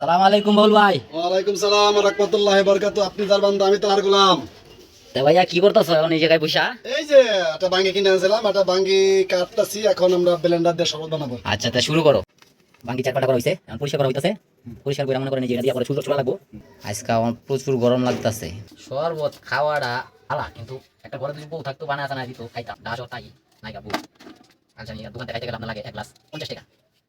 সালাম আলাইকুম বল ভাই। ওয়ালাইকুম সালাম রহমতুল্লাহ বরকাত আপনি যার বান্দা আমি তার গোলাম। তা ভাইয়া কি করতেছ এখন এই জায়গায় বসা? এই যে একটা বাঙ্গি কিনে আনছিলাম একটা বাঙ্গি কাটতেছি এখন আমরা ব্লেন্ডার দিয়ে শরবত বানাবো। আচ্ছা তা শুরু করো। বাকি চার পাটা করা হয়েছে এখন পরিষ্কার করা হইতেছে। পরিষ্কার করে মনে করেন যে দিয়ে পরে সুন্দর ছোড়া লাগবো। আজকে আমার প্রচুর গরম লাগতেছে। শরবত খাওয়াটা আলা কিন্তু একটা ঘরে যদি বউ থাকতো বানা আসা না দিত খাইতাম। ডাস তাই। নাইকা বউ। আচ্ছা নিয়ে দোকান থেকে খাইতে গেলে আপনার লাগে এক গ্লাস পঞ্চাশ টাকা।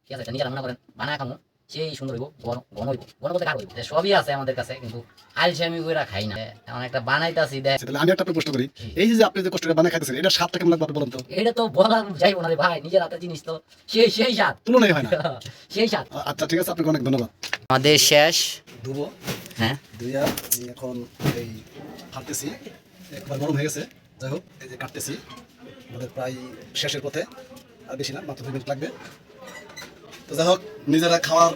ঠিক আছে নিজেরা মনে করেন বানা খামো। সেই সুন্দর হইব ঘন হইব। ঘন বলতে কার হইব। সবই আছে আমাদের কাছে কিন্তু আলসামি কইরা খাই না। এমন একটা বানাইতাছি দেখ তাহলে আমি একটা প্রশ্ন করি। এই যে আপনি যে কষ্ট করে বানায় খাইতেছেন এটা স্বাদটা কেমন লাগবে বলেন তো? এটা তো বলা যাইবো না রে ভাই নিজের হাতে জিনিস তো। সেই সেই স্বাদ। তুলনাই হয় না। সেই স্বাদ। আচ্ছা ঠিক আছে আপনাকে অনেক ধন্যবাদ। আমাদের শেষ। ধুবো। হ্যাঁ? দুইয়া আমি এখন এই কাটতেছি একবার গরম হয়ে গেছে। যাই হোক এই যে কাটতেছি আমাদের প্রায় শেষের পথে। আর বেশি না মাত্র দুই মিনিট লাগবে। তো যাই হোক নিজেরা খাওয়ার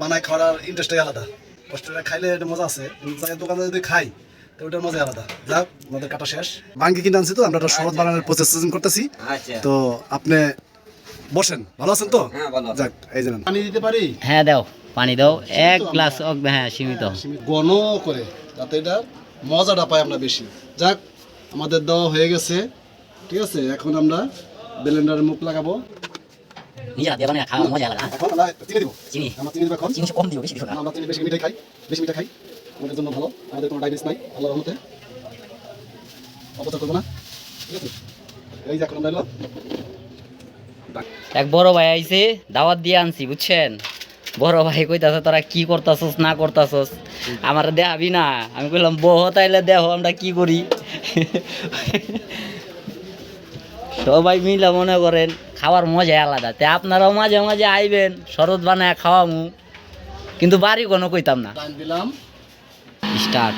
বানায় খাওয়ার ইন্টারেস্টটাই আলাদা। কষ্ট করে খাইলে এটা মজা আছে দোকানে যদি খাই তো ওটার মজা আলাদা। যাক আমাদের কাটা শেষ। বাঙ্গি কিনে আনছি তো আমরা একটা শরবত বানানোর প্রসেসিং করতেছি। তো আপনি বসেন ভালো আছেন তো? যাক এই যে নেন। পানি দিতে পারি? হ্যাঁ দাও পানি দাও। এক গ্লাস হ্যাঁ সীমিত। ঘন করে যাতে এটা মজাটা পাই আমরা বেশি। যাক আমাদের দেওয়া হয়ে গেছে। ঠিক আছে এখন আমরা ব্লেন্ডারে মুখ লাগাবো। নিজের হাতে বানিয়ে খাওয়া মজা আলাদা এখন আমরা চিনি দিব চিনি আমরা চিনি দিব এখন চিনি কম দিও বেশি দিও না আমরা চিনি বেশি মিঠাই খাই বেশি মিঠাই খাই আমাদের জন্য ভালো আমাদের কোনো ডায়াবেটিস নাই রহমতে অপচয় করব না ঠিক আছে এই যে এখন আমরা এলো এক বড় ভাই আইছে দাওয়াত দিয়ে আনছি বুঝছেন বড় ভাই কইতাছে তোরা কি করতাছস না করতাছস আমার দেখাবি না আমি কইলাম বহ তাইলে দেহ আমরা কি করি সবাই মিলে মনে করেন খাওয়ার মজা আলাদা। তে আপনারাও মাঝে মাঝে আইবেন শরৎ বানায় খাওয়ামু। কিন্তু বাড়ি কোনো কইতাম না। দিলাম। স্টার্ট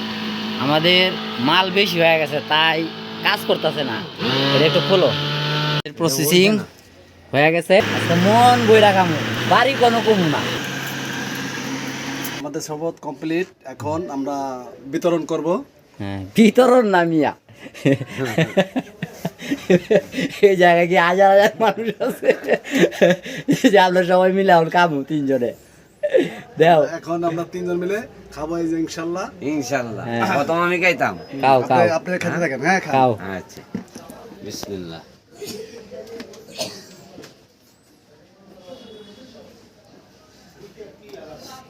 আমাদের মাল বেশি হয়ে গেছে তাই কাজ করতেছে না। এটা একটু খোলো। প্রসেসিং হয়ে গেছে। আজকে মন বই রাখামু বাড়ি কোনো কমু না। আমাদের শপথ কমপ্লিট এখন আমরা বিতরণ করব। হ্যাঁ বিতরণ নামিয়া এই জায়গায় কি হাজার হাজার মানুষ আছে? যে আমরা সবাই মিলে এখন কামু তিনজনে। দেও। এখন আমরা তিনজন মিলে খাব এই যে ইনশাল্লাহ। ইনশাল্লাহ। হ্যাঁ। প্রথম আমি খাইতাম। খাও খাও। আপনি আপনি খেতে থাকেন হ্যাঁ খাও। আচ্ছা। বিসমিল্লাহ।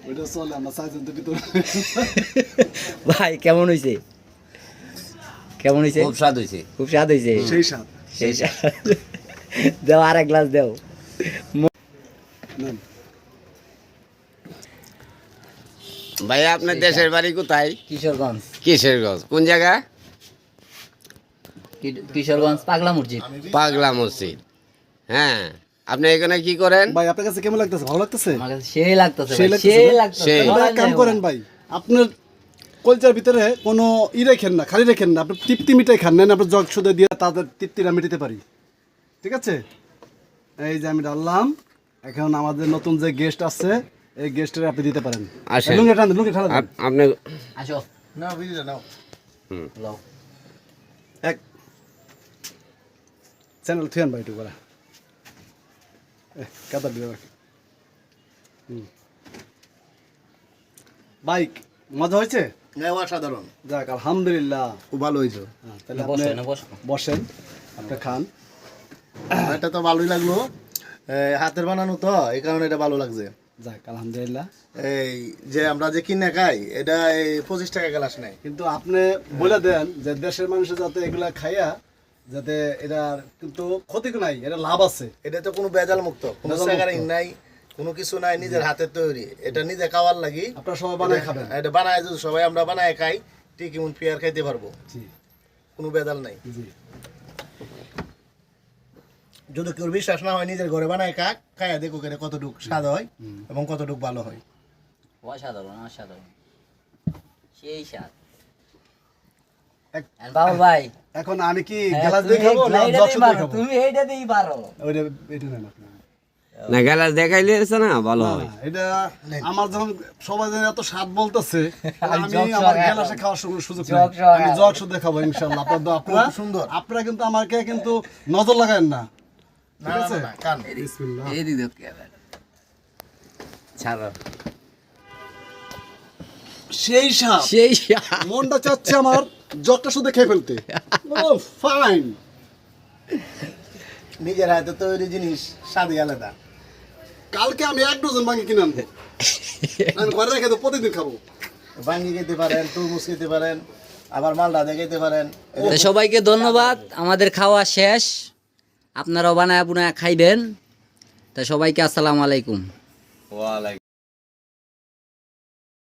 ওইটা চলে আমরা চারজন ভিতরে। ভাই কেমন হইছে? কেমন হইছে? খুব স্বাদ হয়েছে খুব স্বাদ হইছে? সেই স্বাদ। সেই স্বাদ। দেও আর এক গ্লাস দেও। ভাই আপনার দেশের বাড়ি কোথায়? কিশোরগঞ্জ। কিশোরগঞ্জ। কোন জায়গা? কিশোরগঞ্জ পাগলা মসজিদ। পাগলা মসজিদ। হ্যাঁ। আপনি এখানে কি করেন? ভাই আপনার কাছে কেমন লাগতেছে? ভালো লাগতেছে? আমার কাছে সেই লাগতেছে সেই লাগতেছে সেই কাম করেন ভাই। আপনার কলচার ভিতরে কোনো ই রেখেন না খালি রেখেন না। আপনি তৃপ্তি মিটাই খান নেন আপনার জগ সুদে দিয়ে তাদের তৃপ্তিটা মিটাতে পারি। ঠিক আছে? এই যে আমি ডাললাম এখন আমাদের নতুন যে গেস্ট আছে এই গেস্টের আপনি দিতে পারেন। আসেন। লুঙ্গি টান লুঙ্গি ঠান্ডা আপনি আসো। না নাও। হুম। লও। এক। চ্যানেল থুয়ান ভাই একটু করা কাদা দিয়ে রাখ বাইক। মজা হয়েছে? অসাধারণ। যাক আলহামদুলিল্লাহ। খুব ভালো হয়েছে। হ্যাঁ, তাহলে বসো আপনি বসেন আপনি খান। এটা তো ভালোই লাগল। হাতের বানানো তো এই কারণে এটা ভালো লাগছে। যাক আলহামদুলিল্লাহ। এই যে আমরা যে কিনে খাই এটা এই পঁচিশ টাকা গ্লাস নেয়। কিন্তু আপনি বলে দেন যে দেশের মানুষের যাতে এগুলা খাইয়া যাতে এটা কিন্তু ক্ষতি নাই এটা লাভ আছে। এটা তো কোনো বেজাল মুক্ত কোনো মুক্ত। নাই। কোনো কিছু নাই নিজের হাতের তৈরি। এটা নিজে খাওয়ার লাগি। আপনারা সবাই বানায় খাবেন। এটা বানায় যদি সবাই আমরা বানায় খাই ঠিক এমন পিয়ার খাইতে পারব। কোনো বেজাল নাই। যদি কেউ বিশ্বাস না হয় নিজের ঘরে বানায় খাক খাইয়া দেখো এটা কতটুক স্বাদ হয় এবং কতটুক ভালো হয়। অসাধারণ অসাধারণ। সেই স্বাদ। বাবু ভাই। এখন আমি কি হ্যাঁ, গ্লাস দিয়ে খাব না জগ পারো, খাব? তুমি এইটাতেই পারো। ওইটা এটা আপনি। না গ্যালাস দেখাইলে আছে না ভালো না, এটা আমার যখন সবাই যেন এত স্বাদ বলতেছে আমি আমি আমার খাব। খাওয়ার সুযোগ নেই। আমি খাব। জগ শুদ্ধ খাব ইনশাল্লাহ আপনার সুন্দর। আপনারা কিন্তু আমাকে কিন্তু নজর লাগায়েন না। না ঠিক আছে? কান। বিসমিল্লাহ। এই দিদি ছাড়ো। সেই সাপ সেই মনটা চাচ্ছে আমার জগটা শুধু খেয়ে ফেলতে। ফাইন নিজের হাতে তৈরি জিনিস স্বাদই আলাদা। কালকে আমি এক ডজন ভাঙি কিনে আনব আমি ঘরে রেখে তো প্রতিদিন খাব। ভাঙি খেতে পারেন তরমুজ খেতে পারেন আবার মালটা দেখাইতে খেতে পারেন। সবাইকে ধন্যবাদ আমাদের খাওয়া শেষ। আপনারাও বানায় বুনায় খাইবেন। তা সবাইকে আসসালামু আলাইকুম। ওয়ালাইকুম